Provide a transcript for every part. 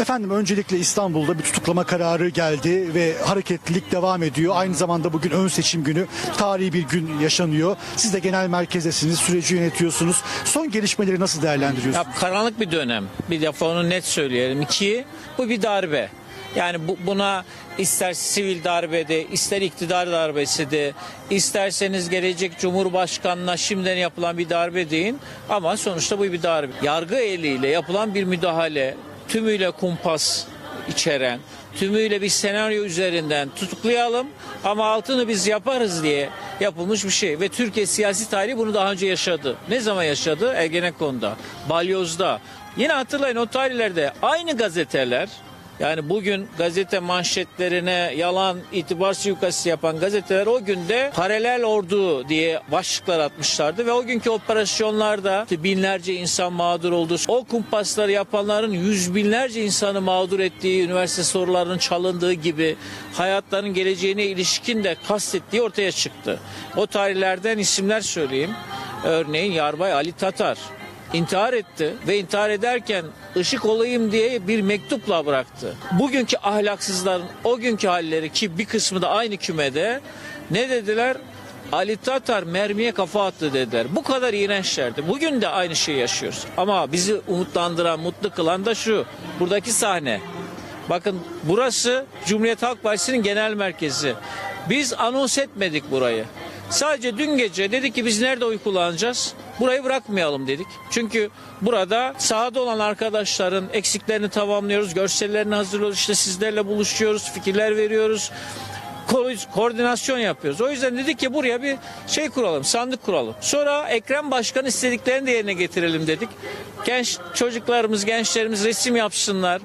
Efendim öncelikle İstanbul'da bir tutuklama kararı geldi ve hareketlilik devam ediyor. Aynı zamanda bugün ön seçim günü tarihi bir gün yaşanıyor. Siz de genel merkezdesiniz, süreci yönetiyorsunuz. Son gelişmeleri nasıl değerlendiriyorsunuz? Ya karanlık bir dönem. Bir defa onu net söyleyelim. İki, bu bir darbe. Yani bu, buna ister sivil darbede, ister iktidar darbesi de, isterseniz gelecek Cumhurbaşkanı'na şimdiden yapılan bir darbe deyin. Ama sonuçta bu bir darbe. Yargı eliyle yapılan bir müdahale, tümüyle kumpas içeren, tümüyle bir senaryo üzerinden tutuklayalım ama altını biz yaparız diye yapılmış bir şey. Ve Türkiye siyasi tarihi bunu daha önce yaşadı. Ne zaman yaşadı? Ergenekon'da, Balyoz'da. Yine hatırlayın o tarihlerde aynı gazeteler yani bugün gazete manşetlerine yalan itibar suikastı yapan gazeteler o günde paralel ordu diye başlıklar atmışlardı ve o günkü operasyonlarda binlerce insan mağdur oldu. O kumpasları yapanların yüz binlerce insanı mağdur ettiği, üniversite sorularının çalındığı gibi hayatların geleceğine ilişkin de kastettiği ortaya çıktı. O tarihlerden isimler söyleyeyim. Örneğin Yarbay Ali Tatar intihar etti ve intihar ederken ışık olayım diye bir mektupla bıraktı. Bugünkü ahlaksızların o günkü halleri ki bir kısmı da aynı kümede ne dediler? Ali Tatar mermiye kafa attı dediler. Bu kadar iğrençlerdi. Bugün de aynı şeyi yaşıyoruz. Ama bizi umutlandıran, mutlu kılan da şu. Buradaki sahne. Bakın burası Cumhuriyet Halk Partisi'nin genel merkezi. Biz anons etmedik burayı. Sadece dün gece dedik ki biz nerede oy kullanacağız? Burayı bırakmayalım dedik. Çünkü burada sahada olan arkadaşların eksiklerini tamamlıyoruz. Görsellerini hazırlıyoruz. İşte sizlerle buluşuyoruz. Fikirler veriyoruz. ko- Koordinasyon yapıyoruz. O yüzden dedik ki buraya bir şey kuralım, sandık kuralım. Sonra Ekrem Başkan istediklerini de yerine getirelim dedik. Genç çocuklarımız, gençlerimiz resim yapsınlar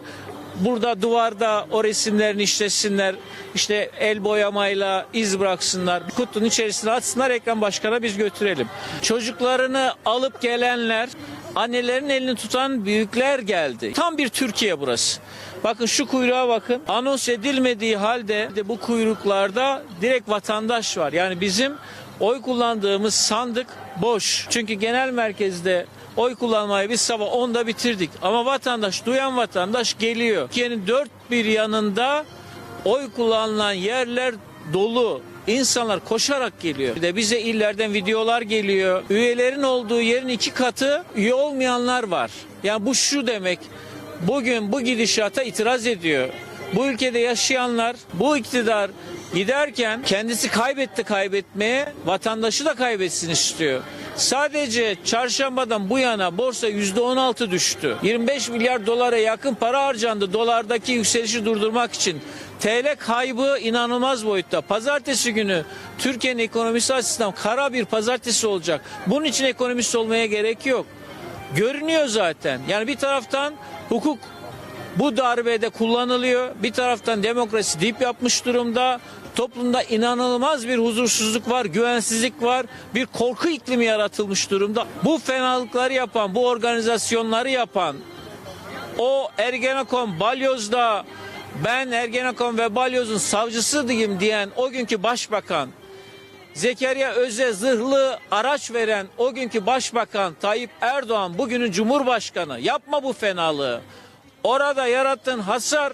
burada duvarda o resimlerini işlesinler. İşte el boyamayla iz bıraksınlar. Kutunun içerisine atsınlar ekran başkana biz götürelim. Çocuklarını alıp gelenler annelerin elini tutan büyükler geldi. Tam bir Türkiye burası. Bakın şu kuyruğa bakın. Anons edilmediği halde de bu kuyruklarda direkt vatandaş var. Yani bizim oy kullandığımız sandık boş. Çünkü genel merkezde Oy kullanmayı biz sabah 10'da bitirdik. Ama vatandaş, duyan vatandaş geliyor. Türkiye'nin dört bir yanında oy kullanılan yerler dolu. İnsanlar koşarak geliyor. Bir de bize illerden videolar geliyor. Üyelerin olduğu yerin iki katı üye olmayanlar var. Yani bu şu demek. Bugün bu gidişata itiraz ediyor. Bu ülkede yaşayanlar bu iktidar giderken kendisi kaybetti kaybetmeye vatandaşı da kaybetsin istiyor. Sadece çarşambadan bu yana borsa yüzde 16 düştü. 25 milyar dolara yakın para harcandı dolardaki yükselişi durdurmak için. TL kaybı inanılmaz boyutta. Pazartesi günü Türkiye'nin ekonomisi açısından kara bir pazartesi olacak. Bunun için ekonomist olmaya gerek yok. Görünüyor zaten. Yani bir taraftan hukuk bu darbede kullanılıyor. Bir taraftan demokrasi dip yapmış durumda. Toplumda inanılmaz bir huzursuzluk var, güvensizlik var. Bir korku iklimi yaratılmış durumda. Bu fenalıkları yapan, bu organizasyonları yapan o Ergenekon Balyoz'da ben Ergenekon ve Balyoz'un savcısıyım diyen o günkü başbakan Zekeriya Öz'e zırhlı araç veren o günkü başbakan Tayyip Erdoğan bugünün cumhurbaşkanı yapma bu fenalığı. Orada yarattığın hasar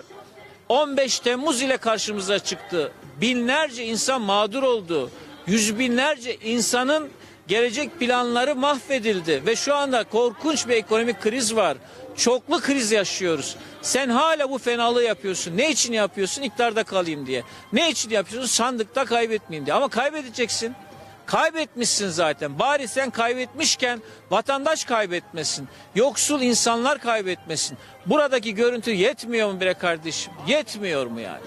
15 Temmuz ile karşımıza çıktı. Binlerce insan mağdur oldu. Yüz binlerce insanın gelecek planları mahvedildi ve şu anda korkunç bir ekonomik kriz var. Çoklu kriz yaşıyoruz. Sen hala bu fenalığı yapıyorsun. Ne için yapıyorsun? İktidarda kalayım diye. Ne için yapıyorsun? Sandıkta kaybetmeyeyim diye. Ama kaybedeceksin. Kaybetmişsin zaten. Bari sen kaybetmişken vatandaş kaybetmesin. Yoksul insanlar kaybetmesin. Buradaki görüntü yetmiyor mu bre kardeşim? Yetmiyor mu yani?